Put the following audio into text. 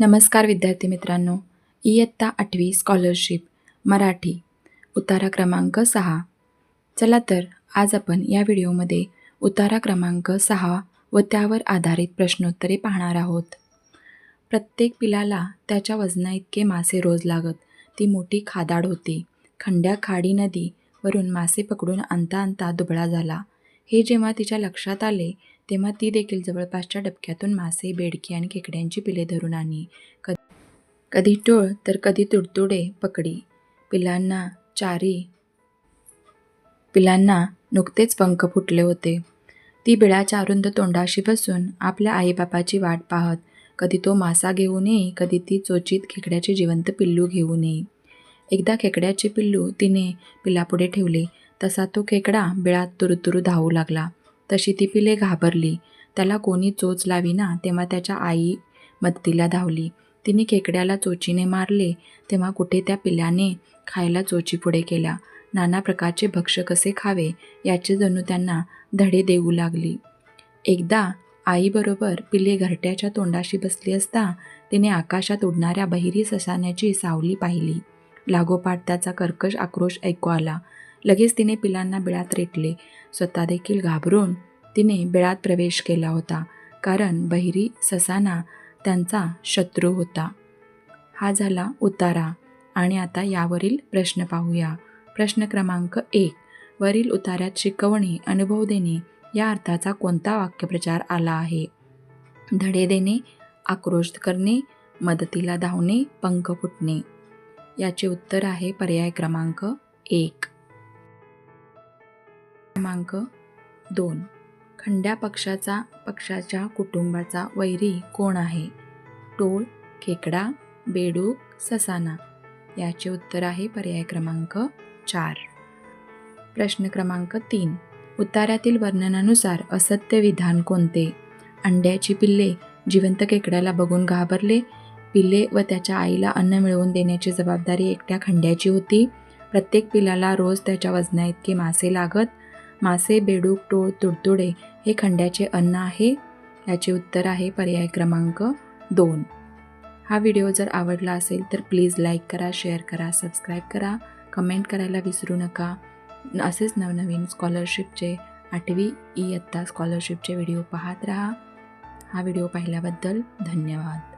नमस्कार विद्यार्थी मित्रांनो. इयत्ता आठवी स्कॉलरशिप मराठी उतारा क्रमांक सहा. चला तर आज आपण या व्हिडिओमध्ये उतारा क्रमांक सहा व त्यावर आधारित प्रश्नोत्तरे पाहणार आहोत. प्रत्येक पिलाला त्याच्या वजनाइतके मासे रोज लागत. ती मोठी खादाड होती. खंड्या खाडी नदी वरून मासे पकडून आणता आणता दुबळा झाला. हे जेव्हा तिच्या लक्षात आले तेव्हा ती देखील जवळपासच्या डबक्यातून मासे बेडकी आणि खेकड्यांची पिले धरून आणी कधी कधी टोळ तर कधी तुडतुडे पकडी. पिलांना चारी पिलांना नुकतेच पंख फुटले होते. ती बिळाच्या अरुंद तोंडाशी बसून आपल्या आईबापाची वाट पाहत कधी तो मासा घेऊन येई कधी ती चोचीत खेकड्याचे जिवंत पिल्लू घेऊन येई एकदा खेकड्याचे पिल्लू तिने पिलापुढे ठेवले तसा तो खेकडा बिळात तुरुतुरू धावू लागला. तशी ती पिले घाबरली. त्याला कोणी चोच लावीना तेव्हा त्याच्या आई मदतीला धावली. तिने खेकड्याला चोचीने मारले तेव्हा कुठे त्या पिल्याने खायला चोची पुढे केला नाना प्रकारचे भक्ष्य कसे खावे याचे जणू त्यांना धडे देऊ लागली. एकदा आईबरोबर पिले घरट्याच्या तोंडाशी बसली असता तिने आकाशात उडणाऱ्या बहिरी ससाण्याची सावली पाहिली. लागोपाठ त्याचा कर्कश आक्रोश ऐकू आला. लगेच तिने पिलांना बिळात रेटले. स्वतः देखील घाबरून तिने बिळात प्रवेश केला होता कारण बहिरी ससाना त्यांचा शत्रू होता. हा झाला उतारा. आणि आता यावरील प्रश्न पाहूया. प्रश्न क्रमांक एक. वरील उतार्यात शिकवणे अनुभव देणे या अर्थाचा कोणता वाक्यप्रचार आला आहे? धडे देणे आक्रोश करणे मदतीला धावणे पंख फुटणे. याचे उत्तर आहे पर्याय क्रमांक एक. क्रमांक दोन. खंड्या पक्षाचा पक्षाच्या कुटुंबाचा वैरी कोण आहे? टोळ खेकडा बेडूक ससाना? याचे उत्तर आहे पर्याय क्रमांक चार. प्रश्न क्रमांक तीन. उतार्यातील वर्णनानुसार असत्य विधान कोणते? अंड्याची पिल्ले जिवंत खेकड्याला बघून घाबरले. पिल्ले व त्याच्या आईला अन्न मिळवून देण्याची जबाबदारी एकट्या खंड्याची होती. प्रत्येक पिलाला रोज त्याच्या वजना इतके मासे लागत. मासे बेडूक टोळ तुडतुडे हे खंड्याचे अन्न आहे. याचे उत्तर आहे पर्याय क्रमांक दोन. हा व्हिडिओ जर आवडला असेल तर प्लीज लाईक करा शेअर करा सबस्क्राईब करा. कमेंट करायला विसरू नका. असेच नवनवीन स्कॉलरशिपचे आठवी इयत्ता स्कॉलरशिपचे व्हिडिओ पाहत राहा. हा व्हिडिओ पाहिल्याबद्दल धन्यवाद.